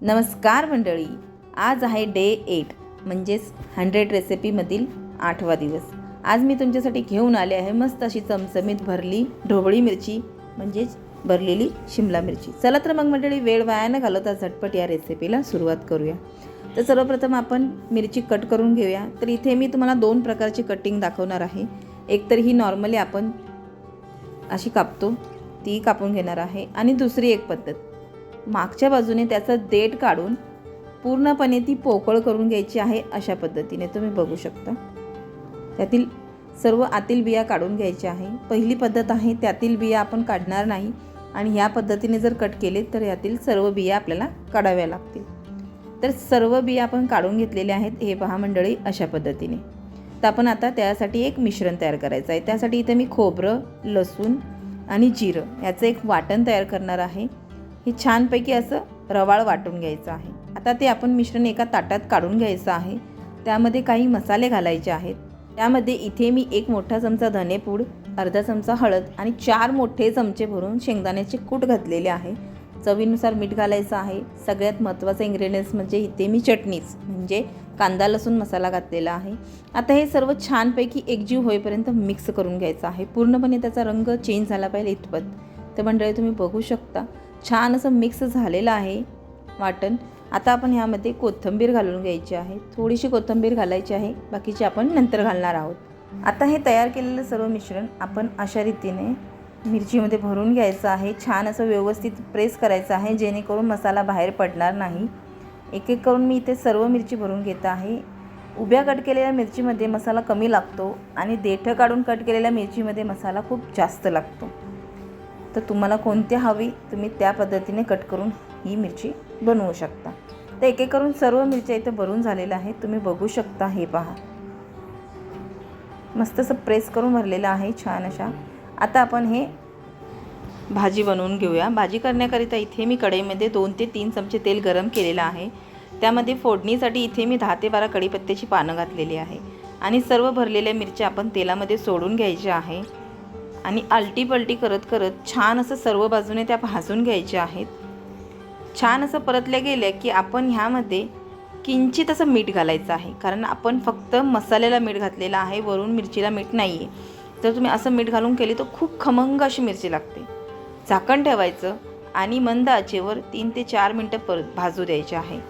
नमस्कार मंडळी आज आहे डे एट म्हणजेच हंड्रेड रेसिपीमधील आठवा दिवस. आज मी तुमच्यासाठी घेऊन आले आहे मस्त अशी चमचमीत भरली ढोबळी मिरची म्हणजेच भरलेली शिमला मिरची. चला तर मग मंडळी वेळ वाया न घालवता झटपट या रेसिपीला सुरुवात करूया. तर सर्वप्रथम आपण मिरची कट करून घेऊया. तर इथे मी तुम्हाला दोन प्रकारची कटिंग दाखवणार आहे. एक तर ही नॉर्मली आपण अशी कापतो ती कापून घेणार आहे. आणि दुसरी एक पद्धत. मागच्या बाजूने त्याचं देठ काढून पूर्णपणे ती पोकळ करून घ्यायची आहे अशा पद्धतीने तुम्ही बघू शकता. त्यातील सर्व आतील बिया काढून घ्यायच्या आहे. पहिली पद्धत आहे त्यातील बिया आपण काढणार नाही आणि ह्या पद्धतीने जर कट केले तर यातील सर्व बिया आपल्याला काढाव्या लागतील. तर सर्व बिया आपण काढून घेतलेल्या आहेत हे पहा मंडळी अशा पद्धतीने. तर आपण आता त्यासाठी एक मिश्रण तयार करायचं आहे. त्यासाठी इथे मी खोबरं लसूण आणि जिरं याचं एक वाटण तयार करणार आहे. हे छानपैकी असं रवाळ वाटून घ्यायचं आहे. आता ते आपण मिश्रण एका ताटात काढून घ्यायचं आहे. त्यामध्ये काही मसाले घालायचे आहेत. त्यामध्ये इथे मी एक मोठा चमचा धनेपूड अर्धा चमचा हळद आणि चार मोठे चमचे भरून शेंगदाण्याचे कूट घातलेले आहे. चवीनुसार मीठ घालायचं आहे. सगळ्यात महत्त्वाचं इंग्रेडियंट्स म्हणजे इथे मी चटणीच म्हणजे कांदा लसूण मसाला घातलेला आहे. आता हे सर्व छानपैकी एकजीव होईपर्यंत मिक्स करून घ्यायचं आहे. पूर्णपणे त्याचा रंग चेंज झाला पाहिजे इतपत. तर मंडळी तुम्ही बघू शकता. छान असं मिक्स झालेलं आहे वाटण. आता आपण ह्यामध्ये कोथिंबीर घालून घ्यायची आहे. थोडीशी कोथिंबीर घालायची आहे. बाकीची आपण नंतर घालणार आहोत. आता हे तयार केलेलं सर्व मिश्रण आपण अशा रीतीने मिरचीमध्ये भरून घ्यायचं आहे. छान असं व्यवस्थित प्रेस करायचं आहे जेणेकरून मसाला बाहेर पडणार नाही. एक एक करून मी इथे सर्व मिरची भरून घेत आहे. उभ्या कट केलेल्या मिरचीमध्ये मसाला कमी लागतो आणि देठं काढून कट केलेल्या मिरचीमध्ये मसाला खूप जास्त लागतो. तर तुम्हाला कोणती हवी तुम्ही त्या पद्धतीने कट करून ही मिरची बनवू शकता. तर एक एक करून सर्व मिरच्या इथं भरून झालेल्या आहेत. तुम्ही बघू शकता हे पहा. मस्त असं प्रेस करून भरलेलं आहे छान अशा. आता आपण हे भाजी बनवून घेऊया. भाजी करण्याकरिता इथे मी कढईमध्ये दोन ते तीन चमचे तेल गरम केलेलं आहे. त्यामध्ये फोडणीसाठी इथे मी दहा ते बारा कढीपत्त्याची पानं घातलेली आहे. आणि सर्व भरलेल्या मिरच्या आपण तेलामध्ये सोडून घ्यायच्या आहे. आणि आलटी पलटी करत करत छान असं सर्व बाजूने त्या भाजून घ्यायच्या आहेत. छान असं परतल्या गेल्या की आपण ह्यामध्ये किंचित असं मीठ घालायचं आहे. कारण आपण फक्त मसाल्याला मीठ घातलेलं आहे वरून मिरचीला मीठ नाही आहे जर तुम्ही असं मीठ घालून केली तर खूप खमंग अशी मिरची लागते. झाकण ठेवायचं आणि मंद आचेवर तीन ते चार मिनटं परत भाजू द्यायचे आहे.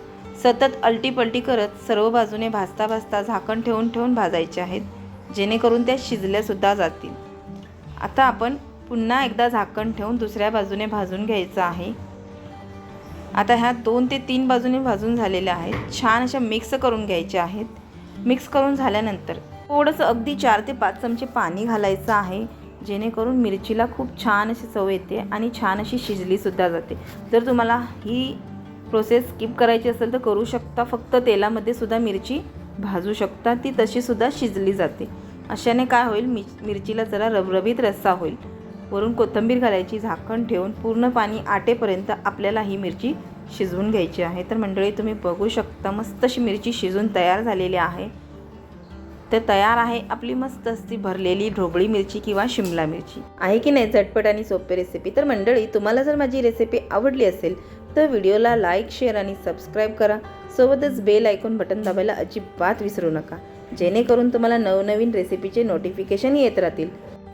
सतत अलटी पलटी करत सर्व बाजूने भाजता भाजता झाकण ठेवून ठेवून भाजायचे आहेत. जेणेकरून त्या शिजल्यासुद्धा जातील. आता आपण पुन्हा एकदा झाकण ठेवून दुसऱ्या बाजूने भाजून घ्यायचं आहे. आता ह्या दोन ते तीन बाजूने भाजून झालेल्या आहेत. छान अशा मिक्स करून घ्यायच्या आहेत. मिक्स करून झाल्यानंतर थोडंसं अगदी चार ते पाच चमचे पाणी घालायचं आहे. जेणेकरून मिरचीला खूप छान अशी चव येते आणि छान अशी शिजलीसुद्धा जाते. जर तुम्हाला ही प्रोसेस स्किप करायची असेल तर करू शकता. फक्त तेलामध्ये सुद्धा मिरची भाजू शकता. ती तशीसुद्धा शिजली जाते. अशाने काय होईल? मि मिरचीला जरा रबरबीत रस्सा होईल. वरून कोथिंबीर घालायची झाकण ठेवून पूर्ण पाणी आटेपर्यंत आपल्याला ही मिरची शिजवून घ्यायची आहे. तर मंडळी तुम्ही बघू शकता मस्त अशी मिरची शिजून तयार झालेली आहे. तर तयार आहे आपली मस्त असती भरलेली ढोबळी मिरची किंवा शिमला मिरची. आहे की नाही? झटपट आणि सोपी रेसिपी तर मंडळी तुम्हाला जर माझी रेसिपी आवडली असेल तर व्हिडिओला लाईक शेअर आणि सबस्क्राईब करा. सोबतच बेल ऐकून बटन दाबायला अजिबात विसरू नका. जेणेकरून तुम्हाला नवनवीन रेसिपीचे नोटिफिकेशन येत राहतील.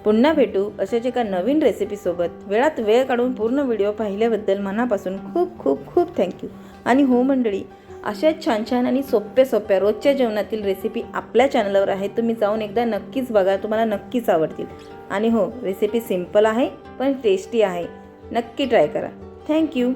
पुन्हा भेटू अशाच एका नवीन रेसिपीसोबत वेळात वेळ काढून पूर्ण व्हिडिओ पाहिल्याबद्दल मनापासून खूप खूप खूप थँक्यू आणि हो मंडळी अशाच छान छान आणि सोप्या सोप्या रोजच्या जेवणातील रेसिपी आपल्या चॅनलवर आहे तुम्ही जाऊन एकदा नक्कीच बघा तुम्हाला नक्कीच आवडतील. आणि हो रेसिपी सिंपल आहे पण टेस्टी आहे. नक्की ट्राय करा. थँक्यू